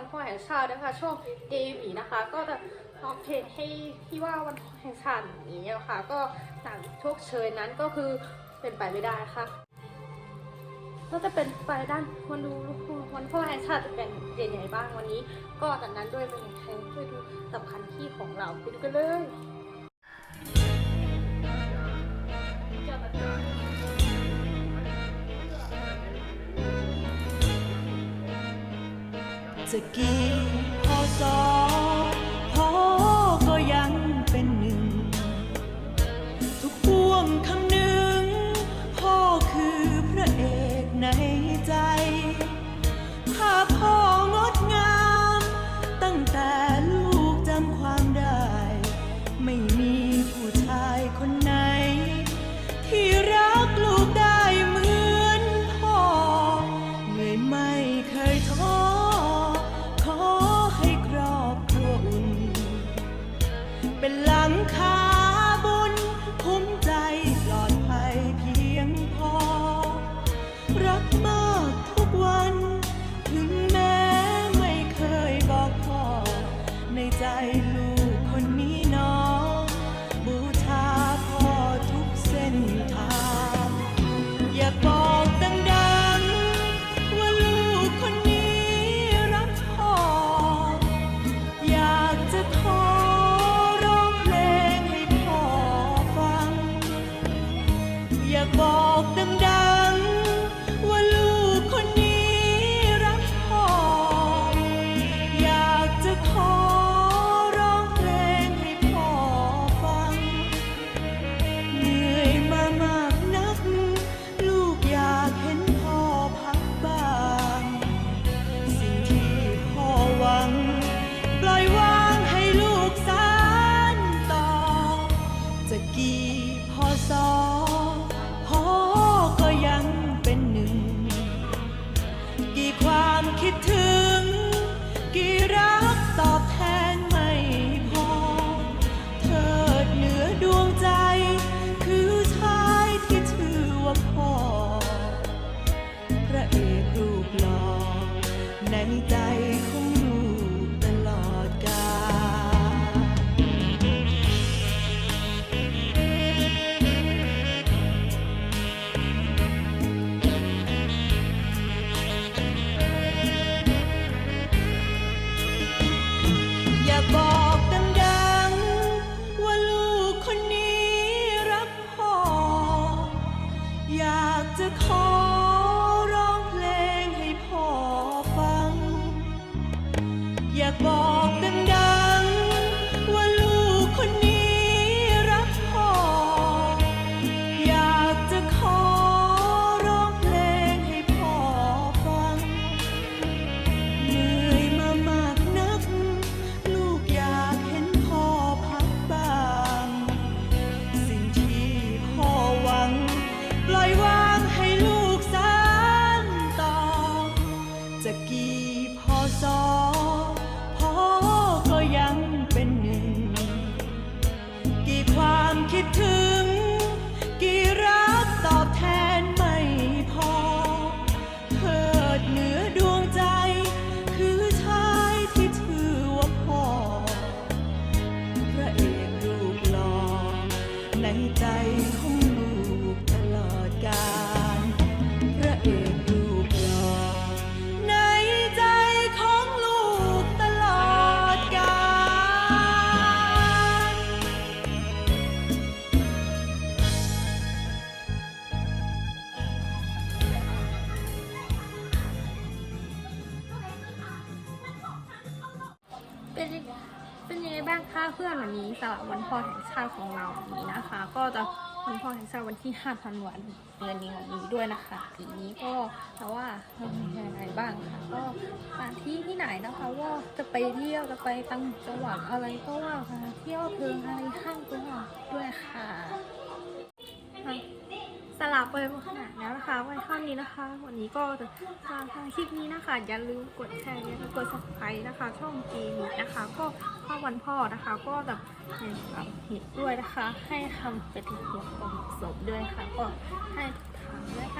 วันพ่อแห่งชาตินะคะช่องเอวีนะคะ ก็จะออกเพจให้ที่ว่าวันพ่อแห่งชาติอย่างนี้นะค่ะก็หนังโชคเชยนั้นก็คือเป็นไปไม่ได้ค่ะก็จะเป็นไปด้านวันดูวันพ่อแห่งชาติจะเป็นยังไงบ้างวันนี้ ก็จากนั้นด้วยเป็นใครช่วยดูสำคัญที่ของเราไปดูกันเลย จะกี่ รักม อสอพ่อก็ยังเป็นหนึ่ง กี่ความคิดถึง กี่รักตอบแทนไม่พอเถิดเหนือดวงใจ คือชายที่ชื่อว่าพ่อ พระเอกรูปหล่อในใจของ เป็นยังเป็นยังไงบ้างคะเพื่อนวันนี้สำหรับวันพ่อแห่งชาติของเราวันนี้นะคะ ก็จะวันพ่อแห่งชาติวันที่5ธันวาคมเดือนนี้วันนี้ด้วยนะคะปีนี้ก็แต่ว่าเรามีอะไรบ้างคะก็สถานที่ที่ไหนนะคะว่าจะไปเที่ยวจะไปต่างจังหวัดอะไรก็ว่าค่ะเที่ยวเพลิงอะไรห้างก็ว่าด้วยค่ะ หลับไปขนาดแล้วนะคะไว้เท่านี้นะคะ วันนี้ก็จะทางทางคลิปนี้นะคะ อย่าลืมกดแชร์อย่าลืมกด subscribe นะคะ ช่องจีนนะคะ ก็ข้าวันพ่อนะคะ ก็จะเป็นแบบเหตุด้วยนะคะ ให้ทำเป็นหัวกลมศพด้วยค่ะ ก็ให้ทำด้วยค่ะ